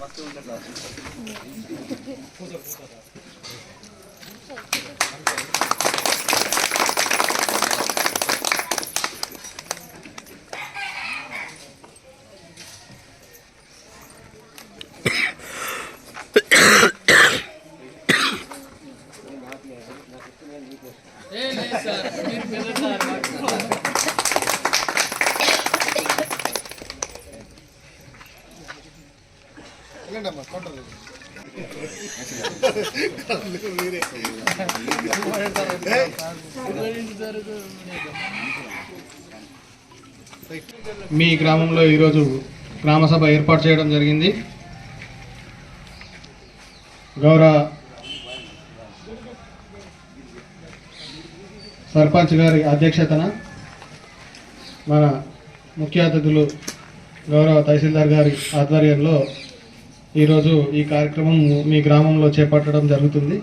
ほざほざだ。మీ గ్రామంలో ఈరోజు గ్రామసభ ఏర్పాటు చేయడం జరిగింది. గౌరవ సర్పంచ్ గారి అధ్యక్షతన మన ముఖ్య అతిథులు గౌరవ తహసీల్దార్ గారి ఆధ్వర్యంలో ఈరోజు ఈ కార్యక్రమం మీ గ్రామంలో చేపట్టడం జరుగుతుంది.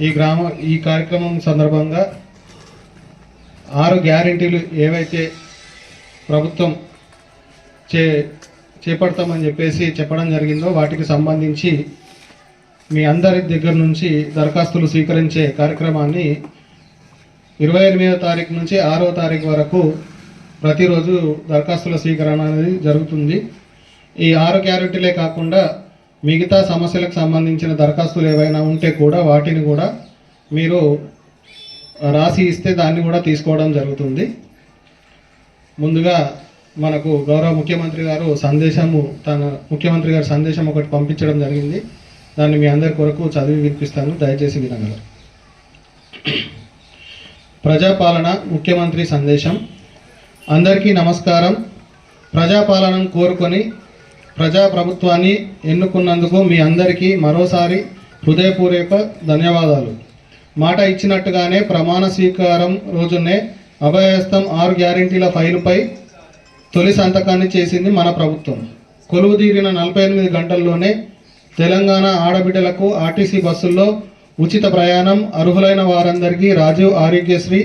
ఈ గ్రామ ఈ కార్యక్రమం సందర్భంగా ఆరు గ్యారెంటీలు ఏవైతే ప్రభుత్వం చే చేపడతామని చెప్పేసి చెప్పడం జరిగిందో వాటికి సంబంధించి మీ అందరి దగ్గర నుంచి దరఖాస్తులు స్వీకరించే కార్యక్రమాన్ని ఇరవై ఎనిమిదో తారీఖు నుంచి ఆరో తారీఖు వరకు ప్రతిరోజు దరఖాస్తుల స్వీకరణ అనేది జరుగుతుంది. ఈ ఆరు గ్యారెంటీలే కాకుండా మిగతా సమస్యలకు సంబంధించిన దరఖాస్తులు ఏవైనా ఉంటే కూడా వాటిని కూడా మీరు రాసి ఇస్తే దాన్ని కూడా తీసుకోవడం జరుగుతుంది. ముందుగా మనకు గౌరవ ముఖ్యమంత్రి గారు సందేశము తన ముఖ్యమంత్రి గారి సందేశం ఒకటి పంపించడం జరిగింది. దాన్ని మీ అందరి కొరకు చదివి వినిపిస్తాను. దయచేసి వినగలరు. ప్రజాపాలన ముఖ్యమంత్రి సందేశం. అందరికీ నమస్కారం. ప్రజాపాలనను కోరుకొని ప్రజాప్రభుత్వాన్ని ఎన్నుకున్నందుకు మీ అందరికీ మరోసారి హృదయపూర్వక ధన్యవాదాలు. మాట ఇచ్చినట్టుగానే ప్రమాణ స్వీకారం రోజునే అభయహస్తం ఆరు గ్యారెంటీల ఫైలుపై తొలి సంతకాన్ని చేసింది మన ప్రభుత్వం. కొలువు తీరిన నలభై ఎనిమిది గంటల్లోనే తెలంగాణ ఆడబిడ్డలకు ఆర్టీసీ బస్సుల్లో ఉచిత ప్రయాణం అర్హులైన వారందరికీ రాజీవ్ ఆరోగ్యశ్రీ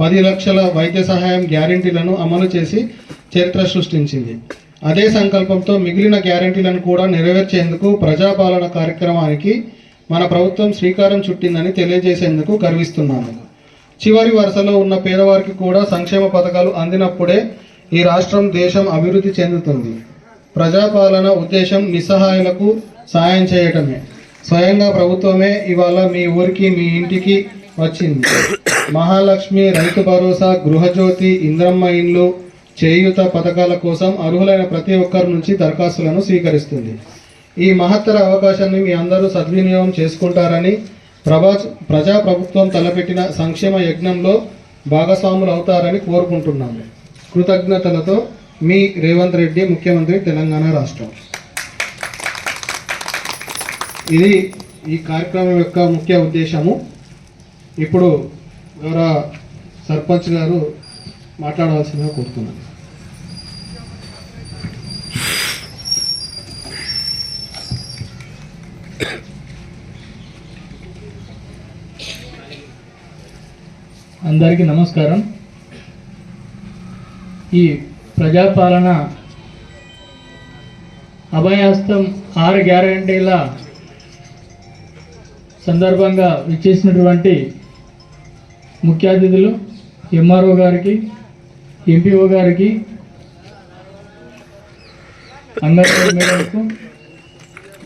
పది లక్షల వైద్య సహాయం గ్యారెంటీలను అమలు చేసి చరిత్ర సృష్టించింది. అదే సంకల్పంతో మిగిలిన గ్యారెంటీలను కూడా నెరవేర్చేందుకు ప్రజాపాలన కార్యక్రమానికి మన ప్రభుత్వం శ్రీకారం చుట్టిందని తెలియజేసేందుకు గర్విస్తున్నాను. చివరి వరుసలో ఉన్న పేదవారికి కూడా సంక్షేమ పథకాలు అందినప్పుడే ఈ రాష్ట్రం దేశం అభివృద్ధి చెందుతుంది. ప్రజాపాలన ఉద్దేశం నిస్సహాయులకు సాయం చేయటమే. స్వయంగా ప్రభుత్వమే ఇవాళ మీ ఊరికి మీ ఇంటికి వచ్చింది. మహాలక్ష్మి రైతు భరోసా గృహజ్యోతి ఇంద్రమ్మ ఇండ్లు చేయూత పథకాల కోసం అర్హులైన ప్రతి ఒక్కరి నుంచి దరఖాస్తులను స్వీకరిస్తుంది. ఈ మహత్తర అవకాశాన్ని మీ అందరూ సద్వినియోగం చేసుకుంటారని ప్రభా ప్రజా ప్రభుత్వం తలపెట్టిన సంక్షేమ యజ్ఞంలో భాగస్వాములు అవుతారని కోరుకుంటున్నాము. కృతజ్ఞతలతో మీ రేవంత్ రెడ్డి ముఖ్యమంత్రి తెలంగాణ రాష్ట్రం. ఇది ఈ కార్యక్రమం యొక్క ముఖ్య ఉద్దేశము. ఇప్పుడు గౌరవ సర్పంచ్ గారు మాట్లాడవలసిందిగా కోరుతున్నాను. అందరికీ నమస్కారం. ఈ ప్రజాపాలన అభయాస్తం ఆరు గ్యారంటీల సందర్భంగా విచ్చేసినటువంటి ముఖ్య అతిథులు ఎంఆర్ఓ గారికి ఎంపీఓ గారికి అంగన్వాడీ మేడంకు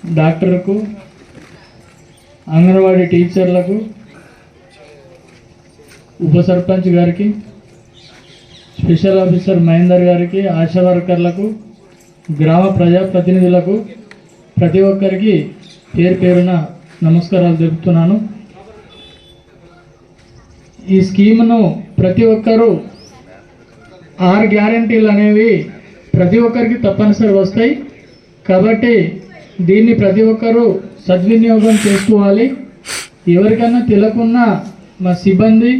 డాక్టర్కు అంగన్వాడీ టీచర్లకు ఉప సర్పంచ్ గారికి స్పెషల్ ఆఫీసర్ మహేందర్ గారికి ఆశా వర్కర్లకు గ్రామ ప్రజాప్రతినిధులకు ప్రతి ఒక్కరికి పేరు పేరున నమస్కారాలు తెలుపుతున్నాను. ఈ స్కీమ్ను ప్రతి ఒక్కరూ ఆరు గ్యారంటీలు అనేవి ప్రతి ఒక్కరికి తప్పనిసరి వస్తాయి. కాబట్టి దీన్ని ప్రతి ఒక్కరూ సద్వినియోగం చేసుకోవాలి. ఎవరికైనా తెలకున్న మా సిబ్బంది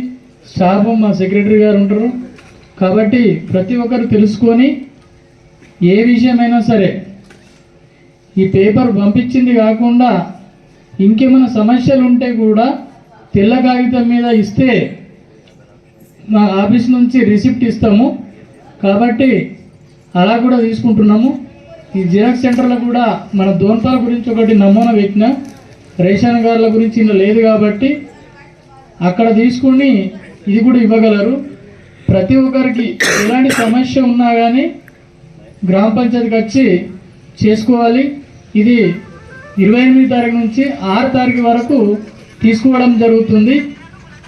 స్టాఫ్ మా సెక్రటరీ గారు ఉంటారు. కాబట్టి ప్రతి ఒక్కరు తెలుసుకొని ఏ విషయమైనా సరే ఈ పేపర్ పంపించింది కాకుండా ఇంకేమైనా సమస్యలు ఉంటే కూడా తెల్ల కాగితం మీద ఇస్తే మా ఆఫీస్ నుంచి రిసిప్ట్ ఇస్తాము. కాబట్టి అలా కూడా తీసుకుంటున్నాము. ఈ జిరాక్స్ సెంటర్లో కూడా మన దోన్పాల గురించి ఒకటి నమూనా పెట్టిన రేషన్ కార్డుల గురించి ఇంకా లేదు కాబట్టి అక్కడ తీసుకుని ఇది కూడా ఇవ్వగలరు. ప్రతి ఒక్కరికి ఎలాంటి సమస్య ఉన్నా కానీ గ్రామ పంచాయతీకి వచ్చి చేసుకోవాలి. ఇది ఇరవై ఎనిమిది తారీఖు నుంచి ఆరు తారీఖు వరకు తీసుకోవడం జరుగుతుంది.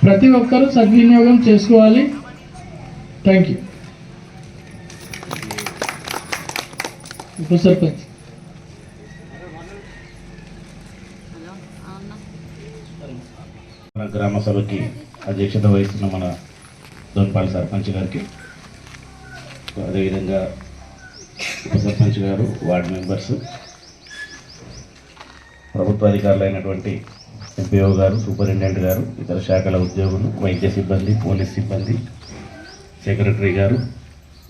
ప్రతి ఒక్కరూ సద్వినియోగం చేసుకోవాలి. థ్యాంక్ యూ ఇప్పుడు సర్పంచ్ మన గ్రామ సభకి అధ్యక్షత వహిస్తున్న మన దొన్పాల్ సర్పంచ్ గారికి. అదేవిధంగా ఉప సర్పంచ్ గారు వార్డు మెంబర్స్ ప్రభుత్వ అధికారులు అయినటువంటి ఎంపీఓ గారు సూపరింటెండెంట్ గారు ఇతర శాఖల ఉద్యోగులు వైద్య సిబ్బంది పోలీస్ సిబ్బంది సెక్రటరీ గారు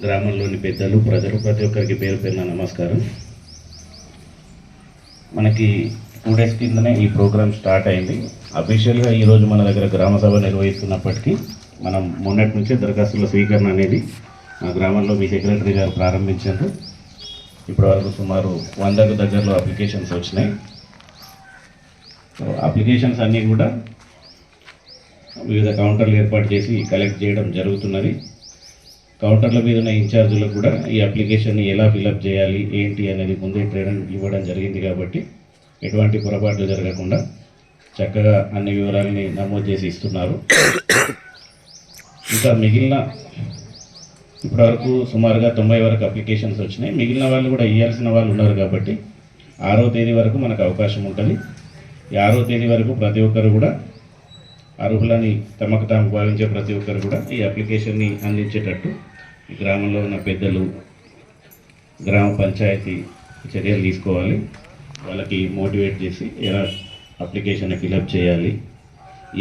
గ్రామంలోని పెద్దలు ప్రజలు ప్రతి ఒక్కరికి పేరు పేరున నమస్కారం. మనకి టూ డేస్ కిందనే ఈ ప్రోగ్రామ్ స్టార్ట్ అయింది. అఫీషియల్గా ఈరోజు మన దగ్గర గ్రామ సభ నిర్వహిస్తున్నప్పటికీ మనం మొన్నటి నుంచే దరఖాస్తుల స్వీకరణ అనేది మా గ్రామంలో మీ సెక్రటరీ గారు ప్రారంభించారు. ఇప్పటి వరకు సుమారు వందకు దగ్గరలో అప్లికేషన్స్ వచ్చినాయి. సో అప్లికేషన్స్ అన్నీ కూడా వివిధ కౌంటర్లు ఏర్పాటు చేసి కలెక్ట్ చేయడం జరుగుతున్నది. కౌంటర్ల మీద ఉన్న ఇన్ఛార్జీలకు కూడా ఈ అప్లికేషన్ని ఎలా ఫిలప్ చేయాలి ఏంటి అనేది ముందే ట్రైనింగ్ ఇవ్వడం జరిగింది కాబట్టి ఎటువంటి పొరపాట్లు జరగకుండా చక్కగా అన్ని వివరాలని నమోదు చేసి ఇస్తున్నారు. ఇంకా మిగిలిన ఇప్పటివరకు సుమారుగా తొంభై వరకు అప్లికేషన్స్ వచ్చినాయి. మిగిలిన వాళ్ళు కూడా ఇవ్వాల్సిన వాళ్ళు ఉన్నారు కాబట్టి ఆరో తేదీ వరకు మనకు అవకాశం ఉంటుంది. ఈ ఆరో తేదీ వరకు ప్రతి ఒక్కరు కూడా అర్హులని తమకు తాము భావించే ప్రతి ఒక్కరు కూడా ఈ అప్లికేషన్ని అందించేటట్టు ఈ గ్రామంలో ఉన్న పెద్దలు గ్రామ పంచాయతీ చర్యలు తీసుకోవాలి. వాళ్ళకి మోటివేట్ చేసి ఎలా అప్లికేషన్ ఫిలప్ చేయాలి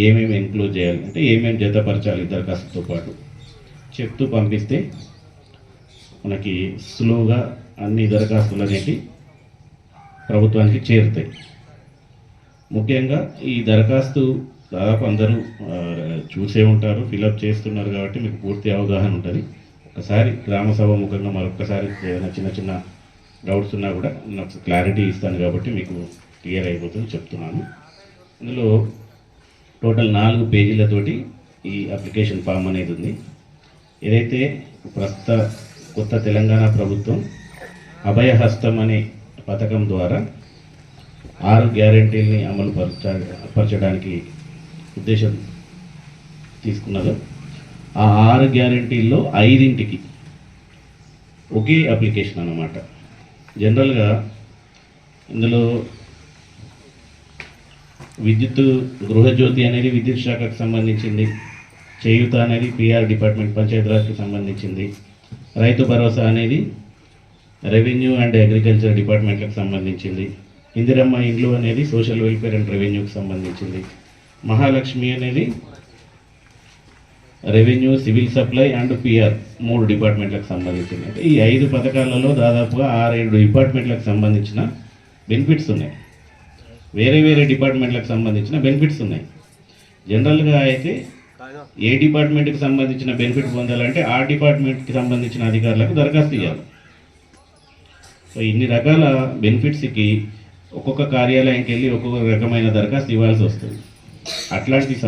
ఏమేమి ఇంక్లూడ్ చేయాలి అంటే ఏమేమి జతపరచాలి దరఖాస్తుతో పాటు. చెప్తూ పంపిస్తే మనకి స్లోగా అన్ని దరఖాస్తులు అనేవి ప్రభుత్వానికి చేరుతాయి. ముఖ్యంగా ఈ దరఖాస్తు దాదాపు అందరూ చూసే ఉంటారు ఫిలప్ చేస్తున్నారు కాబట్టి మీకు పూర్తి అవగాహన ఉంటుంది. ఒకసారి గ్రామ సభ ముఖంగా మరొకసారి ఏదైనా చిన్న చిన్న డౌట్స్ ఉన్నా కూడా నాకు క్లారిటీ ఇస్తాను కాబట్టి మీకు క్లియర్ అయిపోతుంది చెప్తున్నాను. ఇందులో టోటల్ నాలుగు పేజీలతోటి ఈ అప్లికేషన్ ఫామ్ అనేది ఉంది. ఏదైతే ప్రస్తుత కొత్త తెలంగాణ ప్రభుత్వం అభయహస్తం అనే పథకం ద్వారా ఆరు గ్యారంటీల్ని అమలు పరచ పరచడానికి ఉద్దేశం తీసుకున్నదో ఆ ఆరు గ్యారంటీల్లో ఐదింటికి ఒకే అప్లికేషన్ అన్నమాట. జనరల్గా ఇందులో విద్యుత్ గృహజ్యోతి అనేది విద్యుత్ శాఖకు సంబంధించింది చేయూత అనేది పిఆర్ డిపార్ట్మెంట్ పంచాయతీరాజ్కి సంబంధించింది రైతు భరోసా అనేది రెవెన్యూ అండ్ అగ్రికల్చర్ డిపార్ట్మెంట్లకు సంబంధించింది ఇందిరమ్మ ఇండ్లు అనేది సోషల్ వెల్ఫేర్ అండ్ రెవెన్యూకి సంబంధించింది మహాలక్ష్మి అనేది revenue civil supply and PR మూడు డిపార్ట్మెంట్లకు సంబంధించిన ఈ ఐదు పథకాలలో దాదాపుగా ఆరేడు డిపార్ట్మెంట్లకు సంబంధించిన బెనిఫిట్స్ ఉన్నాయి. వేరే వేరే డిపార్ట్మెంట్లకు సంబంధించిన బెనిఫిట్స్ ఉన్నాయి. జనరల్గా అయితే ఏ డిపార్ట్మెంట్కి సంబంధించిన బెనిఫిట్ పొందాలంటే ఆ డిపార్ట్మెంట్కి సంబంధించిన అధికారులకు దరఖాస్తు ఇవ్వాలి సో ఇన్ని రకాల బెనిఫిట్స్కి ఒక్కొక్క కార్యాలయంకి వెళ్ళి ఒక్కొక్క రకమైన దరఖాస్తు ఇవ్వాల్సి వస్తుంది. అట్లాంటి స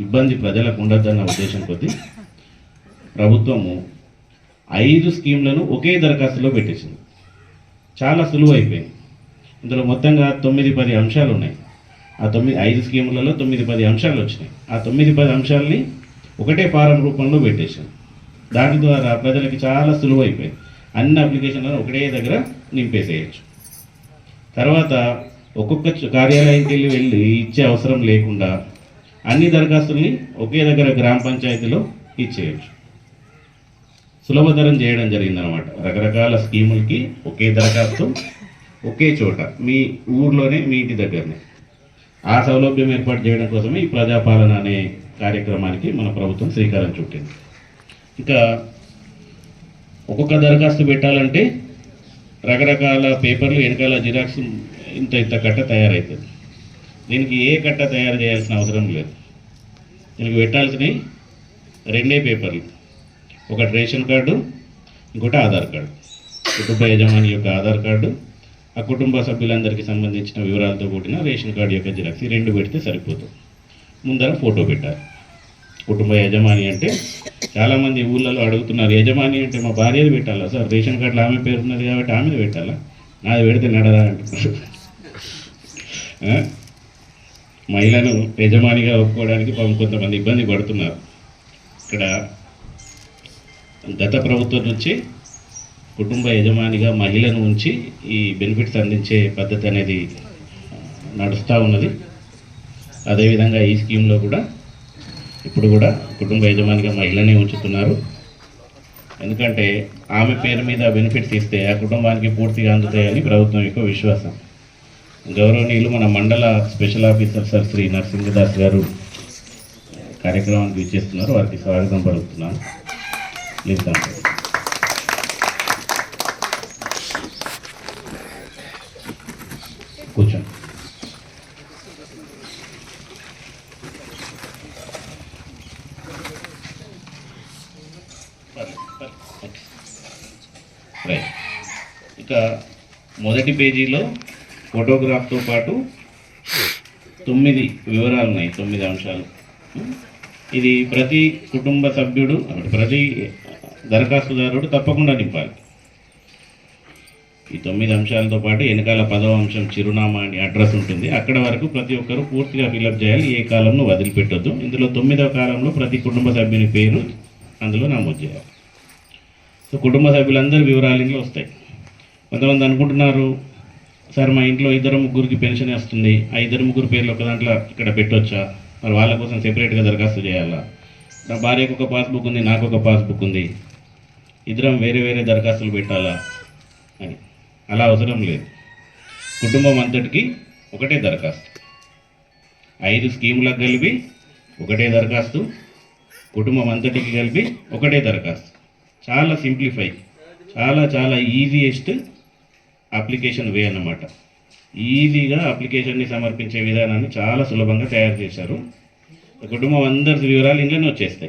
ఇబ్బంది ప్రజలకు ఉండద్దన్న ఉద్దేశం కొద్దీ ప్రభుత్వము ఐదు స్కీమ్లను ఒకే దరఖాస్తులో పెట్టేసింది. చాలా సులువు అయిపోయింది. ఇందులో మొత్తంగా తొమ్మిది పది అంశాలు ఉన్నాయి. ఆ తొమ్మిది ఐదు స్కీములలో తొమ్మిది పది అంశాలు వచ్చినాయి. ఆ తొమ్మిది పది అంశాలని ఒకటే ఫారం రూపంలో పెట్టేశాను దాని ద్వారా ప్రజలకి చాలా సులువు అయిపోయింది. అన్ని అప్లికేషన్లను ఒకటే దగ్గర నింపేసేయచ్చు. తర్వాత ఒక్కొక్క కార్యాలయంకి వెళ్ళి వెళ్ళి ఇచ్చే అవసరం లేకుండా అన్ని దరఖాస్తుల్ని ఒకే దగ్గర గ్రామ పంచాయతీలో ఇచ్చేయచ్చు. సులభతరం చేయడం జరిగిందనమాట రకరకాల స్కీములకి ఒకే దరఖాస్తు ఒకే చోట మీ ఊర్లోనే మీ ఇంటి దగ్గరనే. ఆ సౌలభ్యం ఏర్పాటు చేయడం కోసమే ఈ ప్రజాపాలన అనే కార్యక్రమానికి మన ప్రభుత్వం శ్రీకారం చుట్టింది. ఇంకా ఒక్కొక్క దరఖాస్తు పెట్టాలంటే రకరకాల పేపర్లు వెనకాల జిరాక్స్ ఇంత ఇంత కట్ట తయారవుతుంది దీనికి ఏ కట్ట తయారు చేయాల్సిన అవసరం లేదు. దీనికి పెట్టాల్సినవి రెండే పేపర్లు. ఒకటి రేషన్ కార్డు ఇంకోటి ఆధార్ కార్డు. కుటుంబ యజమాని యొక్క ఆధార్ కార్డు ఆ కుటుంబ సభ్యులందరికీ సంబంధించిన వివరాలతో కూడిన రేషన్ కార్డు యొక్క జిరాక్స్ రెండు పెడితే సరిపోతుంది. ముందర ఫోటో పెట్టాలి. కుటుంబ యజమాని అంటే చాలామంది ఊళ్ళలో అడుగుతున్నారు యజమాని అంటే మా భార్యది పెట్టాలా? సార్ రేషన్ కార్డులో ఆమె పేరు ఉన్నది కాబట్టి ఆమెది పెట్టాలా? నాది పెడితే నడదా అంటున్నారు. మహిళను యజమానిగా ఒప్పుకోవడానికి పాపం కొంతమంది ఇబ్బంది పడుతున్నారు. ఇక్కడ గత ప్రభుత్వం నుంచి కుటుంబ యజమానిగా మహిళను ఉంచి ఈ బెనిఫిట్స్ అందించే పద్ధతి అనేది నడుస్తూ ఉన్నది. అదేవిధంగా ఈ స్కీమ్లో కూడా ఇప్పుడు కూడా కుటుంబ యజమానిగా మహిళనే ఉంచుతున్నారు. ఎందుకంటే ఆమె పేరు మీద బెనిఫిట్స్ ఇస్తే ఆ కుటుంబానికి పూర్తిగా అందుతాయని ప్రభుత్వం యొక్క విశ్వాసం. గౌరవనీయులు మన మండల special officer sir Shri Narasimhadas garu కార్యక్రమానికి ఇచ్చేస్తున్నారు వారికి స్వాగతం పలుకుతున్నాను. ప్లీజ్ కూర్చోండి. రైట్. ఇక మొదటి పేజీలో ఫోటోగ్రాఫ్తో పాటు తొమ్మిది వివరాలు ఉన్నాయి తొమ్మిది అంశాలు. ఇది ప్రతి కుటుంబ సభ్యుడు ప్రతి దరఖాస్తుదారుడు తప్పకుండా నింపాలి. ఈ తొమ్మిది అంశాలతో పాటు వెనకాల పదవ అంశం చిరునామా అని అడ్రస్ ఉంటుంది. అక్కడ వరకు ప్రతి ఒక్కరు పూర్తిగా ఫిలప్ చేయాలి. ఏ కాలంలో వదిలిపెట్టొద్దు. ఇందులో తొమ్మిదవ కాలంలో ప్రతి కుటుంబ సభ్యుని పేరు అందులో నమోదు చేయాలి. సో కుటుంబ సభ్యులందరి వివరాలు ఇందులో వస్తాయి. కొంతమంది అనుకుంటున్నారు సార్ మా ఇంట్లో ఇద్దరు ముగ్గురికి పెన్షన్ వస్తుంది. ఆ ఇద్దరు ముగ్గురు పేర్లు ఒక దాంట్లో ఇక్కడ పెట్టొచ్చా? మరి వాళ్ళ కోసం సెపరేట్గా దరఖాస్తు చేయాలా? నా భార్యకు ఒక పాస్బుక్ ఉంది నాకు ఒక పాస్బుక్ ఉంది. ఇద్దరం వేరే వేరే దరఖాస్తులు పెట్టాలా? అని. అలా అవసరం లేదు. కుటుంబం అంతటికి ఒకటే దరఖాస్తు. ఐదు స్కీములకు కలిపి ఒకటే దరఖాస్తు. కుటుంబం అంతటికి కలిపి ఒకటే దరఖాస్తు. చాలా సింప్లిఫై చాలా చాలా ఈజియెస్ట్ అప్లికేషన్ వే అన్నమాట. ఈజీగా అప్లికేషన్ని సమర్పించే విధానాన్ని చాలా సులభంగా తయారు చేశారు. కుటుంబం అందరి వివరాలు ఇంట్లోనే వచ్చేస్తాయి.